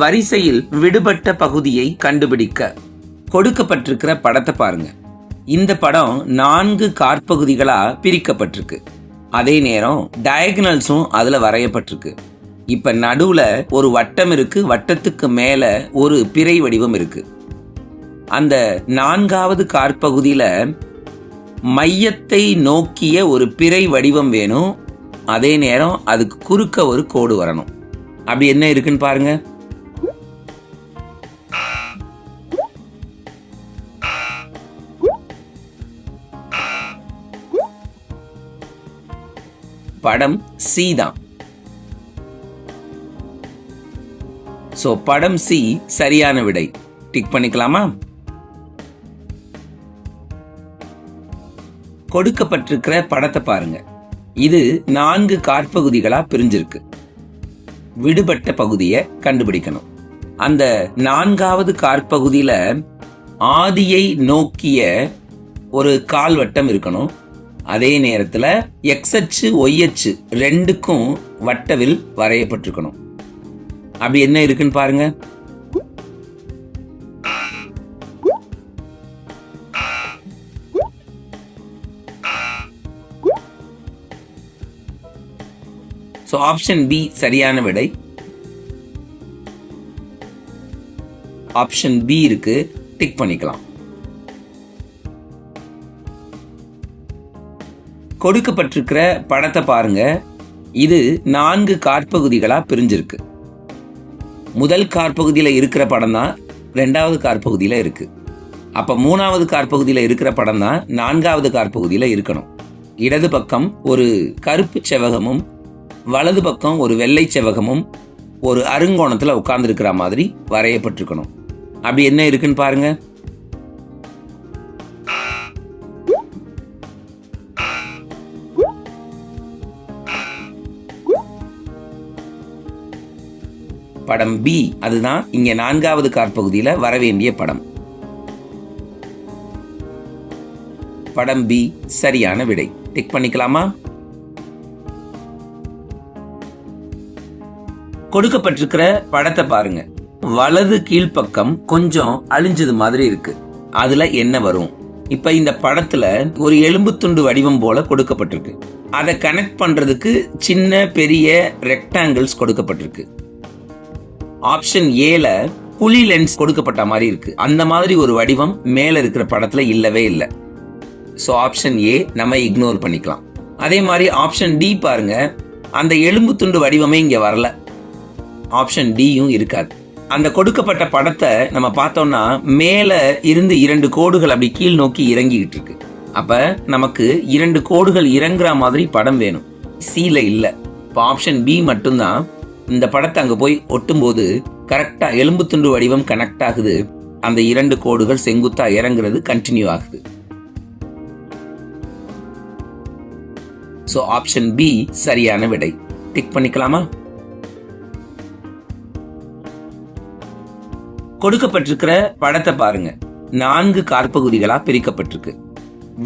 வரிசையில் விடுபட்ட பகுதியை கண்டுபிடிக்க கொடுக்கப்பட்டிருக்கிற படத்தை பாருங்க. இந்த படம் நான்கு காற்பகுதிகளாக பிரிக்கப்பட்டிருக்கு. அதே நேரம் டயக்னல்ஸும் அதுல வரையப்பட்டிருக்கு. இப்ப நடுவுல ஒரு வட்டம் இருக்கு வட்டத்துக்கு மேல ஒரு பிறை வடிவம் இருக்கு. அந்த நான்காவது காற்பகுதியில் மையத்தை நோக்கிய ஒரு பிறை வடிவம் வேணும். அதே நேரம் அதுக்கு குறுக்க ஒரு கோடு வரணும். அப்படி என்ன இருக்குன்னு பாருங்க. படம் சி தான். சோ படம் சி சரியான விடை. டிக் பண்ணிக்கலாமா? கொடுக்கப்பட்டிருக்கிற படத்தை பாருங்க. இது நான்கு காற்பகுதிகளா பிரிஞ்சிருக்கு. விடுபட்ட பகுதியை கண்டுபிடிக்கணும். அந்த நான்காவது காற்பகுதியில ஆதியை நோக்கிய ஒரு கால்வட்டம் இருக்கணும். அதே நேரத்தில் எக்ஸ் அச்சு ஒய் அச்சு ரெண்டுக்கும் வட்டவில் வரையப்பட்டிருக்கணும். அப்படி என்ன இருக்குன்னு பாருங்க. ஸோ ஆப்ஷன் பி சரியான விடை. ஆப்ஷன் பி இருக்கு. டிக் பண்ணிக்கலாம். கொடுக்கப்பட்டிருக்கிற படத்தை பாருங்க. இது நான்கு காற்பகுதிகளாக பிரிஞ்சிருக்கு. முதல் காற்பகுதியில் இருக்கிற படம் தான் ரெண்டாவது காற்பகுதியில் இருக்கு. அப்போ மூணாவது காற்பகுதியில் இருக்கிற படம் தான் நான்காவது காற்பகுதியில் இருக்கணும். இடது பக்கம் ஒரு கருப்பு செவகமும் வலது பக்கம் ஒரு வெள்ளை செவகமும் ஒரு அருங்கோணத்தில் உட்கார்ந்துருக்கிற மாதிரி வரையப்பட்டிருக்கணும். அப்படி என்ன இருக்குன்னு பாருங்கள் படம் பி அதுதான் இங்கே நான்காவது காற்பகுதியில் வரவேண்டிய படம். படம் பி சரியான விடை. டிக் பண்ணிக்கலாமா? கொடுக்கப்பட்டிருக்கிற படத்தை பாருங்க. வலது கீழ்ப்பக்கம் கொஞ்சம் அழிஞ்சது மாதிரி இருக்கு. அதுல என்ன வரும்? இப்ப இந்த படத்துல ஒரு எலும்பு துண்டு வடிவம் போல கொடுக்கப்பட்டிருக்கு. அதை கனெக்ட் பண்றதுக்கு சின்ன பெரிய ரெக்டாங்கிள்ஸ் கொடுக்கப்பட்டிருக்கு. ஆப்ஷன் ஏல புலி லென்ஸ் கொடுக்கப்பட்ட மாதிரி இருக்கு. அந்த மாதிரி ஒரு வடிவம் மேல இருக்கிற படத்துல இல்லவே இல்லை. ஸோ ஆப்ஷன் ஏ நம்ம இக்னோர் பண்ணிக்கலாம். அதே மாதிரி ஆப்ஷன் டி பாருங்க. அந்த எலும்பு துண்டு வடிவமே இங்க வரல. ஆப்ஷன் டியும் இருக்காது. அந்த கொடுக்கப்பட்ட படத்தை நம்ம பார்த்தோம்னா மேல இருந்து இரண்டு கோடுகள் அப்படி கீழ் நோக்கி இறங்கிக்கிட்டு இருக்கு. அப்ப நமக்கு இரண்டு கோடுகள் இறங்குற மாதிரி படம் வேணும். சில இல்ல. இப்போ ஆப்ஷன் பி மட்டும்தான் இந்த படத்தை அங்கே போய் ஒட்டும்போது கரெக்டாக எலும்பு துண்டு வடிவம் கனெக்ட் ஆகுது. அந்த இரண்டு கோடுகள் செங்குத்தாக இறங்குறது கண்டினியூ ஆகுது. ஸோ ஆப்ஷன் பி சரியான விடை. டிக் பண்ணிக்கலாமா? கொடுக்கப்பட்டிருக்கிற படத்தை பாருங்க. நான்கு காற்பகுதிகளா பிரிக்கப்பட்டிருக்கு.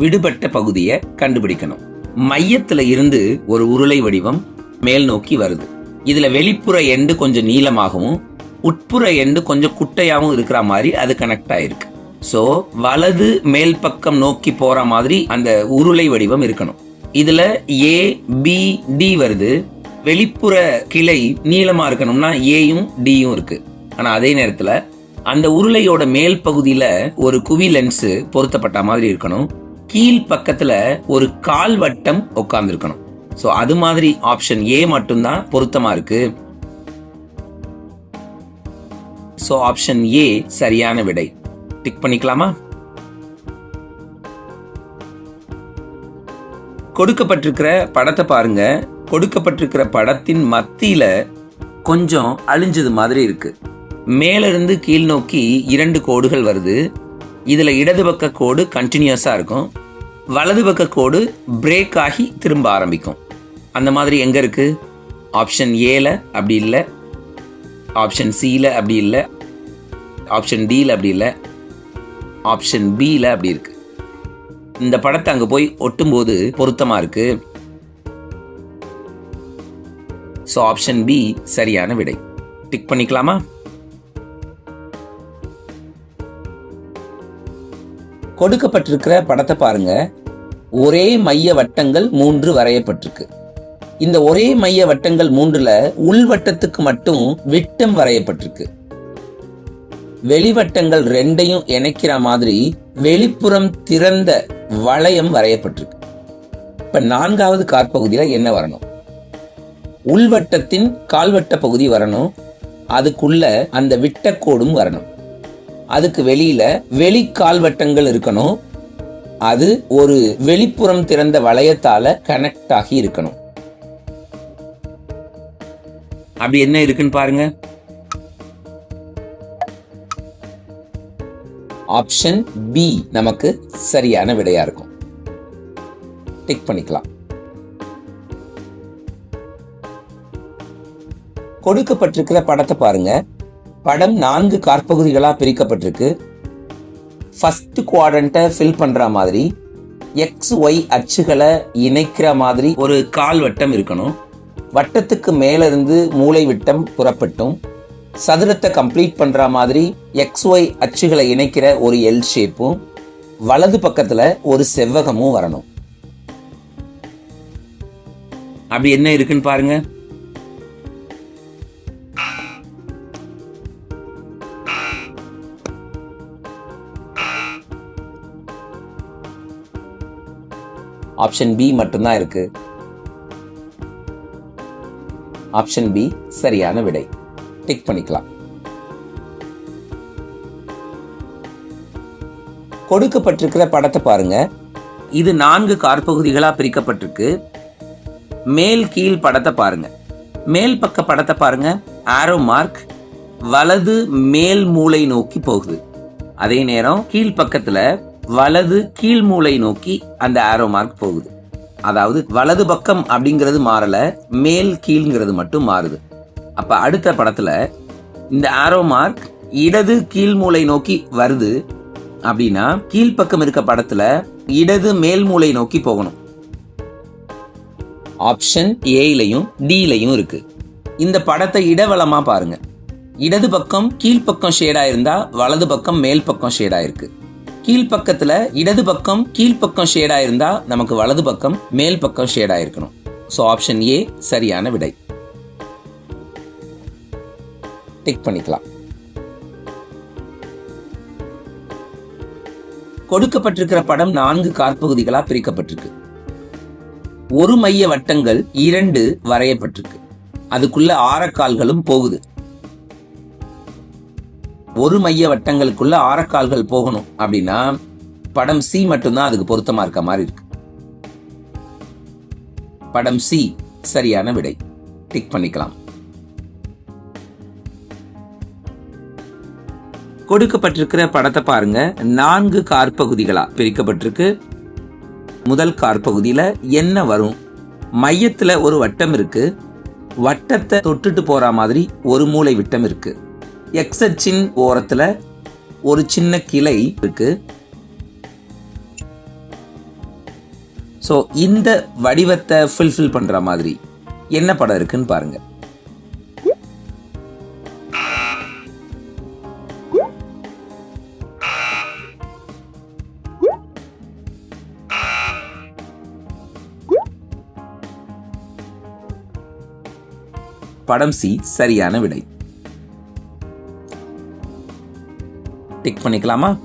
விடுபட்ட பகுதியை கண்டுபிடிக்கணும். மையத்தில் இருந்து ஒரு உருளை வடிவம் மேல் நோக்கி வருது. இதில் வெளிப்புற எண்டு கொஞ்சம் நீளமாகவும் உட்புற எண்டு கொஞ்சம் குட்டையாகவும் இருக்கிற மாதிரி அது கனெக்ட் ஆயிருக்கு. ஸோ வலது மேல் பக்கம் நோக்கி போகிற மாதிரி அந்த உருளை வடிவம் இருக்கணும். இதில் ஏ பி டி வருது. வெளிப்புற கிளை நீளமாக இருக்கணும்னா ஏயும் டியும் இருக்கு. ஆனால் அதே நேரத்தில் அந்த உருளையோட மேல் பகுதியில் ஒரு குவி லென்ஸு பொருத்தப்பட்ட மாதிரி இருக்கணும். கீழ் பக்கத்தில் ஒரு கால் வட்டம் உட்காந்துருக்கணும் ஸோ அது மாதிரி ஆப்ஷன் ஏ மட்டும்தான் பொருத்தமாக இருக்கு. ஸோ ஆப்ஷன் ஏ சரியான விடை. டிக் பண்ணிக்கலாமா? கொடுக்கப்பட்டிருக்கிற படத்தை பாருங்க. கொடுக்கப்பட்டிருக்கிற படத்தின் மத்தியில கொஞ்சம் அழிஞ்சது மாதிரி இருக்கு. மேலிருந்து கீழ் நோக்கி இரண்டு கோடுகள் வருது. இதில் இடது பக்க கோடு கண்டினியூஸாக இருக்கும். வலது பக்க கோடு பிரேக் ஆகி திரும்ப ஆரம்பிக்கும். அந்த மாதிரி எங்கே இருக்குது ஆப்ஷன் ஏல அப்படி இல்லை. ஆப்ஷன் சியில் அப்படி இல்லை. ஆப்ஷன் டியில் அப்படி இல்லை. ஆப்ஷன் பியில் அப்படி இருக்குது இந்த படத்தை அங்கே போய் ஒட்டும்போது பொருத்தமாக இருக்குது ஸோ ஆப்ஷன் பி சரியான விடை. டிக் பண்ணிக்கலாமா? கொடுக்கப்பட்டிருக்கிற படத்தை பாருங்க. ஒரே மைய வட்டங்கள் மூன்று வரையப்பட்டிருக்கு. இந்த ஒரே மைய வட்டங்கள் மூன்றுல உள்வட்டத்துக்கு மட்டும் விட்டம் வரையப்பட்டிருக்கு. வெளிவட்டங்கள் ரெண்டையும் இணைக்கிற மாதிரி வெளிப்புறம் திறந்த வளையம் வரையப்பட்டிருக்கு. இப்ப நான்காவது காற்பகுதியில என்ன வரணும்? உள்வட்டத்தின் கால்வட்ட பகுதி வரணும். அதுக்குள்ள அந்த விட்டக்கோடும் வரணும். அதுக்கு வெளியில வெளி கால்வட்டங்கள் இருக்கணும். அது ஒரு வெளிப்புறம் திறந்த வளையத்தால கனெக்ட் ஆகி இருக்கணும். அப்படி என்ன இருக்குன்னு பாருங்க. ஆப்ஷன் பி நமக்கு சரியான விடையா இருக்கும். டிக் பண்ணிக்கலாம். கொடுக்கப்பட்டிருக்கிற படத்தை பாருங்க. படம் நான்கு காற்பகுதிகளா பிரிக்கப்பட்டிருக்கு. ஃபஸ்ட் குவாட்ரண்ட்டை ஃபில் பண்ற மாதிரி எக்ஸ் ஒய் அச்சுகளை இணைக்கிற மாதிரி ஒரு கால் வட்டம் இருக்கணும். வட்டத்துக்கு மேலிருந்து மூளை விட்டம் புறப்பட்டும். சதுரத்தை கம்ப்ளீட் பண்ணுற மாதிரி எக்ஸ் ஒய் அச்சுகளை இணைக்கிற ஒரு எல் ஷேப்பும் வலது பக்கத்தில் ஒரு செவ்வகமும் வரணும். அப்படி என்ன இருக்குன்னு பாருங்க. ஆப்ஷன் பி மட்டும்தான் இருக்குது ஆப்ஷன் பி சரியான விடை. டிக் பண்ணிக்கலாம். கொடுக்கப்பட்டிருக்கிற படத்தை பாருங்க. இது நான்கு காற்பகுதிகளா பிரிக்கப்பட்டிருக்கு. மேல் கீழ் படத்தை பாருங்க. மேல் பக்க படத்தை பாருங்க. ஆரோ மார்க் வலது மேல் மூளை நோக்கி போகுது. அதே நேரம் கீழ் பக்கத்துல வலது கீழ் மூளை நோக்கி அந்த ஆரோ மார்க் போகுது. அதாவது வலது பக்கம் அப்படிங்கிறது மாறல மேல் கீழ்ங்கிறது மட்டும் மாறுது. அப்ப அடுத்த படத்துல இந்த ஆரோ மார்க் இடது கீழ் மூளை நோக்கி வருது அப்படின்னா கீழ்ப்பக்கம் இருக்க படத்துல இடது மேல் மூளை நோக்கி போகணும். ஆப்ஷன் ஏலையும் டிலையும் இருக்கு. இந்த படத்தை இடவளமா பாருங்க. இடது பக்கம் கீழ்ப்பக்கம் ஷேடா இருந்தா வலது பக்கம் மேல் பக்கம் ஷேடா இருக்கு. கீழ்ப்பக்கத்துல இடது பக்கம் கீழ்ப்பக்கம் ஷேடா இருந்தா நமக்கு வலது பக்கம் மேல் பக்கம் ஷேடா இருக்கணும். ஸோ ஆப்ஷன் ஏ சரியான விடை. டிக் பண்ணிக்கலாம். கொடுக்கப்பட்டிருக்கிற படம் நான்கு காற்பகுதிகளா பிரிக்கப்பட்டிருக்கு. ஒரு மைய வட்டங்கள் இரண்டு வரையப்பட்டிருக்கு. அதுக்குள்ள ஆரக்கால்களும் போகுது. ஒரு மைய வட்டங்களுக்குள்ள ஆரக்கால்கள் போகணும் அப்படின்னா படம் சி மட்டும்தான் அதுக்கு பொருத்தமா இருக்க மாதிரி இருக்கு. படம் சி சரியான விடை. டிக் பண்ணிக்கலாம். கொடுக்கப்பட்டிருக்கிற படத்தை பாருங்க. நான்கு காற்பகுதிகளா பிரிக்கப்பட்டிருக்கு. முதல் காற்பகுதியில என்ன வரும்? மையத்துல ஒரு வட்டம் இருக்கு. வட்டத்தை தொட்டுட்டு போற மாதிரி ஒரு மூளை விட்டம் இருக்கு. எக்ஸச்சின் ஓரத்தில் ஒரு சின்ன கிளை இருக்கு. ஸோ இந்த வடிவத்தை ஃபுல்ஃபில் பண்ற மாதிரி என்ன படம் இருக்குன்னு பாருங்க. படம் சி சரியான விடை. டிக் பண்ணிக்கலாமா?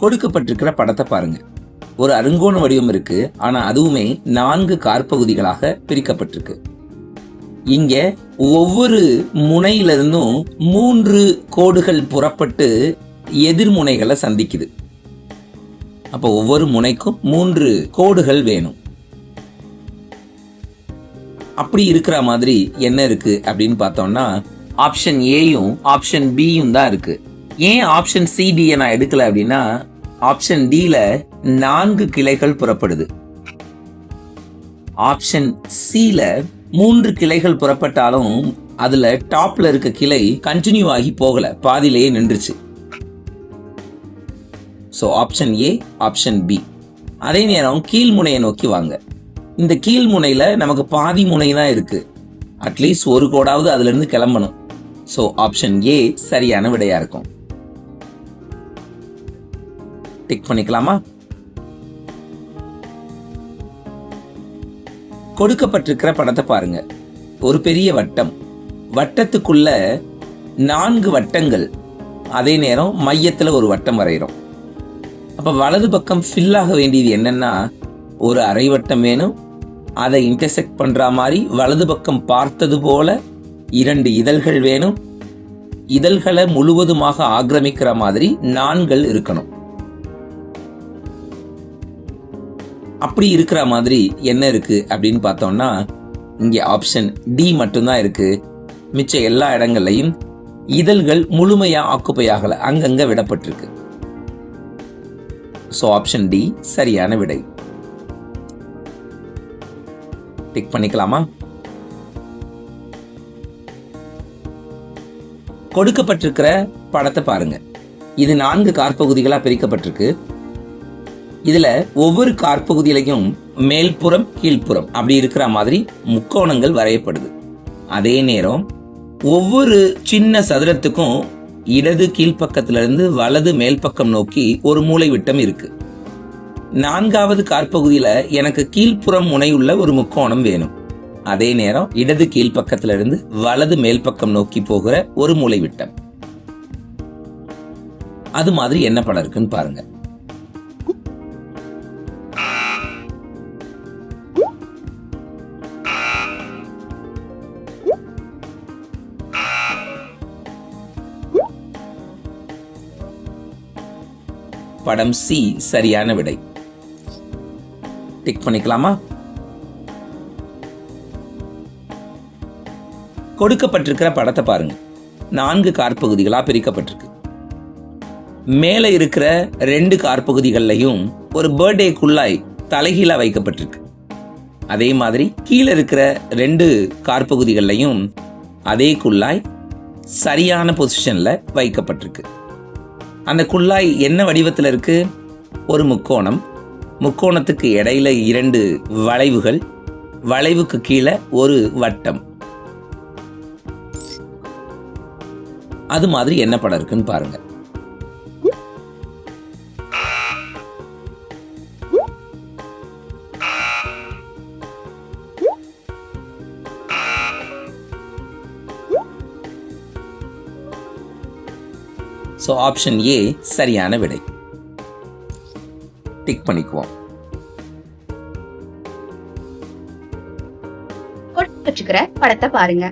கொடுக்கப்பட்டிருக்கிற படத்தை பாருங்க. ஒரு அருங்கோண வடிவம் இருக்கு. ஆனா அதுவுமே நான்கு காற்பகுதிகளாக பிரிக்கப்பட்டிருக்கு. இங்க ஒவ்வொரு முனையிலிருந்தும் மூன்று கோடுகள் புறப்பட்டு எதிர்முனைகளை சந்திக்குது. அப்போ ஒவ்வொரு முனைக்கும் மூன்று கோடுகள் வேணும். அப்படி இருக்கிற மாதிரி என்ன இருக்கு அப்படின்னு பார்த்தோம்னா ஆப்ஷன் ஏயும் ஆப்ஷன் பியும் தான் இருக்கு. ஏன் ஆப்ஷன் சிடியை நான் எடுக்கல அப்படின்னா ஆப்ஷன் டில நான்கு கிளைகள் புறப்படுது. ஆப்ஷன் சில மூன்று கிளைகள் புறப்பட்டாலும் அதுல டாப்ல இருக்க கிளை கண்டினியூ ஆகி போகல. பாதியிலேயே நின்றுச்சு. So option A option B அதே நேரம் கீழ்முனையை நோக்கி வாங்க. இந்த கீழ்முனையில நமக்கு பாதி முனை தான் இருக்கு. அட்லீஸ்ட் ஒரு கோடாவது அதுல இருந்து கிளம்பணும். ஸோ ஆப்ஷன் ஏ சரியான விடையா இருக்கும். டிக் பண்ணிக்கலாமா? கொடுக்கப்பட்டிருக்கிற படத்தை பாருங்க. ஒரு பெரிய வட்டம். வட்டத்துக்குள்ள நான்கு வட்டங்கள். அதே நேரம் மையத்துல ஒரு வட்டம் வரைகிறோம் அப்ப வலது பக்கம் ஃபில் ஆக வேண்டியது என்னன்னா ஒரு அரை வட்டம் வேணும். அதை இன்டர்செக்ட் பண்ற மாதிரி வலது பக்கம் பார்த்தது போல இரண்டு இதழ்கள் வேணும். இதழ்களை முழுவதுமாக ஆக்கிரமிக்கிற மாதிரி நான்கள் இருக்கணும். அப்படி இருக்கிற மாதிரி என்ன இருக்கு அப்படின்னு பார்த்தோம்னா இங்கே ஆப்ஷன் டி மட்டும்தான் இருக்கு. மிச்ச எல்லா இடங்கள்லையும் இதழ்கள் முழுமையா ஆக்குப்பை ஆகல அங்கங்க விடப்பட்டிருக்கு. ஸோ ஆப்ஷன் டி சரியான விடை. டிக் பண்ணிக்கலாமா? கொடுக்கப்பட்டிருக்கிற படத்தை பாருங்க. இது நான்கு காற்பகுதிகளா பிரிக்கப்பட்டிருக்கு. இதில் ஒவ்வொரு காற்பகுதியிலையும் மேல்புறம் கீழ்ப்புறம் அப்படி இருக்கிற மாதிரி முக்கோணங்கள் வரையப்படுது. அதே நேரம் ஒவ்வொரு சின்ன சதுரத்துக்கும் இடது கீழ்ப்பக்கத்திலிருந்து வலது மேல் பக்கம் நோக்கி ஒரு மூலை விட்டம் இருக்கு. நான்காவது காற்பகுதியில எனக்கு கீழ்ப்புறம் முனையுள்ள ஒரு முக்கோணம் வேணும். அதே நேரம் இடது கீழ்ப்பக்கத்துல இருந்து வலது மேல் பக்கம் நோக்கி போகிற ஒரு மூளை விட்டம் அது மாதிரி என்ன படம் இருக்குன்னு பாருங்க. படம் சி சரியான விடை. டிக் பண்ணிக்கலாமா? கொடுக்கப்பட்டிருக்கிற படத்தை பாருங்க. நான்கு கார்பகுதிகளாக பிரிக்கப்பட்டிருக்கு. மேலே இருக்கிற ரெண்டு கார்பகுதிகள்லையும் ஒரு பர்த்டே குள்ளாய் தலைகீழாக வைக்கப்பட்டிருக்கு. அதே மாதிரி கீழே இருக்கிற ரெண்டு கார்பகுதிகள்லையும் அதே குள்ளாய் சரியான பொசிஷனில் வைக்கப்பட்டிருக்கு. அந்த குள்ளாய் என்ன வடிவத்தில் இருக்கு? ஒரு முக்கோணம். முக்கோணத்துக்கு இடையில இரண்டு வளைவுகள். வளைவுக்கு கீழே ஒரு வட்டம். அது மாதிரி என்ன படம் இருக்குன்னு பாருங்க. ஸோ ஆப்ஷன் ஏ சரியான விடை. டிக் பண்ணிக்குவோம். படத்தை பாருங்க.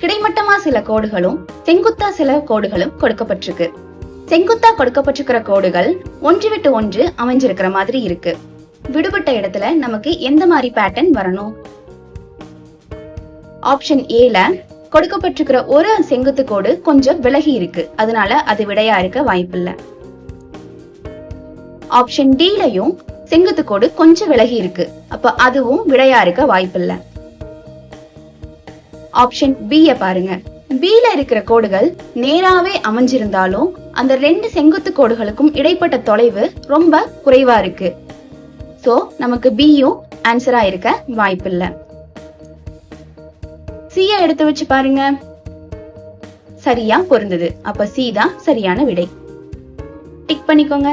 கிடைமட்டமா சில கோடுகளும் செங்குத்தா சில கோடுகளும் கொடுக்கப்பட்டிருக்கு. செங்குத்தா கொடுக்கப்பட்டிருக்கிற கோடுகள் ஒன்று விட்டு ஒன்று அமைஞ்சிருக்கிற மாதிரி இருக்கு. விடுபட்ட இடத்துல நமக்கு எந்த மாதிரி பேட்டர்ன் வரணும்? ஆப்ஷன் ஏல கொடுக்கப்பட்டிருக்கிற ஒரு செங்குத்து கோடு கொஞ்சம் விலகி இருக்கு. அதனால அது விடையா இருக்க வாய்ப்பில்லை. ஆப்ஷன் டிலையும் செங்குத்து கோடு கொஞ்சம் விலகி இருக்கு. அப்ப அதுவும் விடையா இருக்க வாய்ப்பில்லை. ஆப்ஷன் பி பாருங்க. B இருக்கிற கோடுகள் நேராவே அமைஞ்சிருந்தாலும் அந்த ரெண்டு செங்குத்து கோடுகளுக்கும் இடைப்பட்ட தொலைவு ரொம்ப குறைவா இருக்கு. சோ நமக்கு பியும் ஆன்சரா இருக்க வாய்ப்பில்லை. சிய எடுத்து வச்சு பாருங்க. சரியா பொருந்தது. அப்ப சி தான் சரியான விடை. டிக் பண்ணிக்கோங்க.